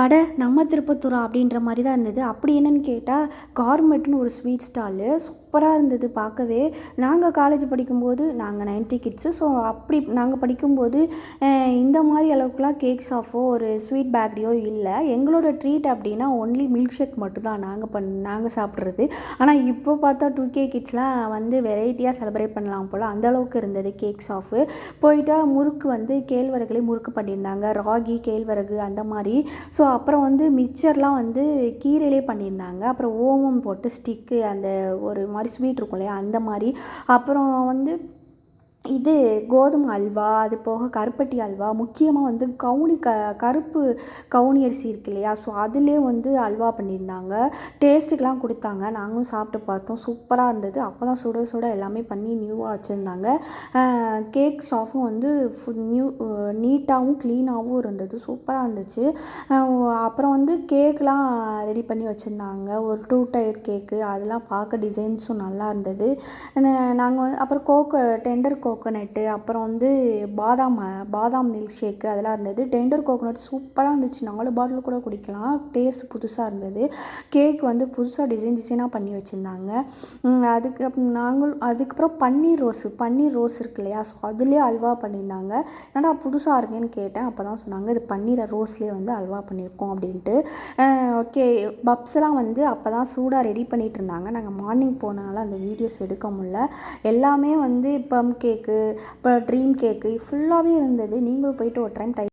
அட நம்ம திருப்பத்தூரா அப்படின்ற மாதிரி தான் இருந்தது. அப்படி என்னன்னு கேட்டால் கார்மெட்னு ஒரு ஸ்வீட் ஸ்டாலு சூப்பராக இருந்தது பார்க்கவே. நாங்கள் காலேஜ் படிக்கும்போது நாங்கள் நைன்ட்டி கிட்ஸு ஸோ அப்படி நாங்கள் படிக்கும்போது இந்த மாதிரி அளவுக்குலாம் கேக் ஷாப்போ ஒரு ஸ்வீட் பேக்கரியோ இல்லை. எங்களோட ட்ரீட் அப்படின்னா ஒன்லி மில்க் ஷேக் மட்டும்தான் நாங்கள் பண் நாங்கள் சாப்பிட்றது. ஆனால் இப்போ பார்த்தா டூ கே கிட்ஸ்லாம் வந்து வெரைட்டியாக செலிப்ரேட் பண்ணலாம் போல். அந்த அளவுக்கு இருந்தது கேக் ஷாப்பு போயிட்டா முறுக்கு வந்து கேழ்வரகுலேயே முறுக்கு பண்ணியிருந்தாங்க. ராகி கேழ்வரகு அந்த மாதிரி. ஸோ அப்புறம் வந்து மிக்சர்லாம் வந்து கீரையிலே பண்ணியிருந்தாங்க. அப்புறம் ஓமம் போட்டு ஸ்டிக்கு அந்த ஒரு மாதிரி ஸ்வீட் இருக்கும் இல்லையா? அந்த மாதிரி. அப்புறம் வந்து இது கோதுமை அல்வா அது போக கருப்பட்டி அல்வா முக்கியமாக வந்து கவுனி க கருப்பு கவுனி அரிசி இருக்கு இல்லையா? ஸோ அதிலே வந்து அல்வா பண்ணியிருந்தாங்க. டேஸ்ட்டுக்கெலாம் கொடுத்தாங்க. நாங்களும் சாப்பிட்டு பார்த்தோம். சூப்பராக இருந்தது. அப்போ தான் சுட சுட எல்லாமே பண்ணி நியூவாக வச்சுருந்தாங்க. கேக் ஷாப்பும் வந்து ஃபுல் நியூ நீட்டாகவும் க்ளீனாகவும் இருந்தது. சூப்பராக இருந்துச்சு. அப்புறம் வந்து கேக்லாம் ரெடி பண்ணி வச்சுருந்தாங்க. ஒரு டூ டயர் கேக்கு அதெல்லாம் பார்க்க டிசைன்ஸும் நல்லா இருந்தது. நாங்கள் வந்து அப்புறம் கோக்கு டெண்டர் கோ கோகோனட்டு அப்புறம் வந்து பாதாம் பாதாம் மில்க் ஷேக்கு அதெல்லாம் இருந்தது. டெண்டர் கோகோனட் சூப்பராக இருந்துச்சு. நாலு பாட்டில் கூட குடிக்கலாம். டேஸ்ட் புதுசாக இருந்தது. கேக் வந்து புதுசாக டிசைன் டிசைனாக பண்ணி வச்சுருந்தாங்க. அதுக்கு நாங்களும் நாங்கள் அதுக்கப்புறம் பன்னீர் ரோஸு பன்னீர் ரோஸ் இருக்கு இல்லையா? ஸோ அதுலேயே அல்வா பண்ணியிருந்தாங்க. என்னடா புதுசாக இருக்கேன்னு கேட்டேன். அப்போ தான் சொன்னாங்க இது பன்னீரை ரோஸ்லேயே வந்து அல்வா பண்ணியிருக்கோம் அப்படின்ட்டு. ஓகே பப்ஸ்லாம் வந்து அப்போ தான் சூடாக ரெடி பண்ணிகிட்டு இருந்தாங்க. நாங்கள் மார்னிங் போனனால அந்த வீடியோஸ் எடுக்க முடியல. எல்லாமே வந்து பம் கேக்கு இப்போ ட்ரீம் கேக்கு ஃபுல்லாகவே இருந்தது. நீங்களும் போயிட்டு ஒரு டைம் ட்ரை